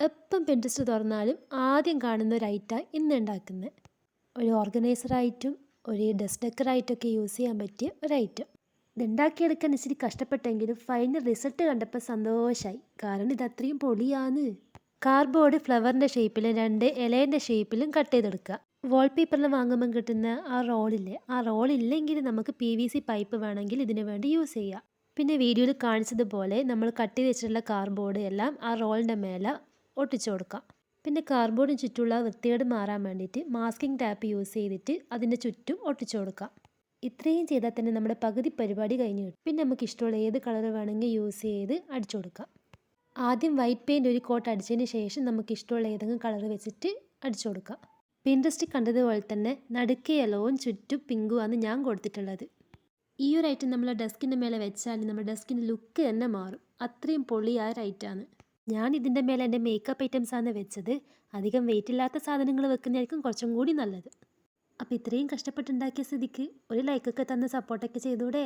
എപ്പം പിൻട്രസ്റ്റ് തുറന്നാലും ആദ്യം കാണുന്ന ഒരു ഐറ്റമാണ് ഇന്ന് ഉണ്ടാക്കുന്നത് ഒരു ഓർഗനൈസറായിട്ടും ഒരു ഡെസ്ക് ഡെക്കറായിട്ടൊക്കെ യൂസ് ചെയ്യാൻ പറ്റിയ ഒരു ഐറ്റം ഇതുണ്ടാക്കിയെടുക്കാൻ ഇച്ചിരി കഷ്ടപ്പെട്ടെങ്കിലും ഫൈനൽ റിസൾട്ട് കണ്ടപ്പോൾ സന്തോഷമായി കാരണം ഇത് അത്രയും പൊളിയാണ്. കാർഡ്ബോർഡ് ഫ്ലവറിന്റെ ഷേപ്പിലും രണ്ട് ഇലേന്റെ ഷേപ്പിലും കട്ട് ചെയ്തെടുക്കുക. വാൾപേപ്പറിൽ വാങ്ങുമ്പോൾ കിട്ടുന്ന ആ റോളില്ലേ ആ റോളില്ലെങ്കിൽ നമുക്ക് പി വി സി പൈപ്പ് വേണമെങ്കിൽ ഇതിനു വേണ്ടി യൂസ് ചെയ്യാം. പിന്നെ വീഡിയോയിൽ കാണിച്ചതുപോലെ നമ്മൾ കട്ട് ചെയ്ത് വെച്ചിട്ടുള്ള കാർഡ്ബോർഡ് എല്ലാം ആ റോളിന്റെ മേലെ ഒട്ടിച്ചു കൊടുക്കാം പിന്നെ കാർഡ്ബോർഡിന് ചുറ്റുമുള്ള വൃത്തികേട് മാറാൻ വേണ്ടിയിട്ട് മാസ്കിംഗ് ടാപ്പ് യൂസ് ചെയ്തിട്ട് അതിന്റെ ചുറ്റും ഒട്ടിച്ചു കൊടുക്കാം ഇത്രയും ചെയ്താൽ തന്നെ നമ്മുടെ പകുതി പരിപാടി കഴിഞ്ഞ് കിട്ടും. പിന്നെ നമുക്ക് ഇഷ്ടമുള്ള ഏത് കളർ വേണമെങ്കിൽ യൂസ് ചെയ്ത് അടിച്ചു കൊടുക്കാം ആദ്യം വൈറ്റ് പെയിന്റ് ഒരു കോട്ട് അടിച്ചതിന് ശേഷം നമുക്ക് ഇഷ്ടമുള്ള ഏതെങ്കിലും കളർ വെച്ചിട്ട് അടിച്ചു കൊടുക്കാം പിൻട്രസ്റ്റ് കണ്ടതുപോലെ തന്നെ നടുക്ക് യെലോവും ചുറ്റും പിങ്കുമാണ് ഞാൻ കൊടുത്തിട്ടുള്ളത്. ഈ ഒരു ഐറ്റം നമ്മൾ ഡെസ്കിന്റെ മേലെ വെച്ചാൽ നമ്മുടെ ഡെസ്കിന്റെ ലുക്ക് തന്നെ മാറും. അത്രയും പൊളിയായ ഒരു ഐറ്റമാണ് ഞാൻ ഇതിന്റെ മേലെ എന്റെ മേക്കപ്പ് ഐറ്റംസ് ആണ് വെച്ചത്. അധികം വെയിറ്റ് ഇല്ലാത്ത സാധനങ്ങൾ വെക്കുന്നതായിരിക്കും കുറച്ചും കൂടി നല്ലത്. അപ്പോൾ ഇത്രയും കഷ്ടപ്പെട്ടുണ്ടാക്കിയ സ്ഥിതിക്ക് ഒരു ലൈക്കൊക്കെ തന്ന് സപ്പോർട്ടൊക്കെ ചെയ്തൂടെ?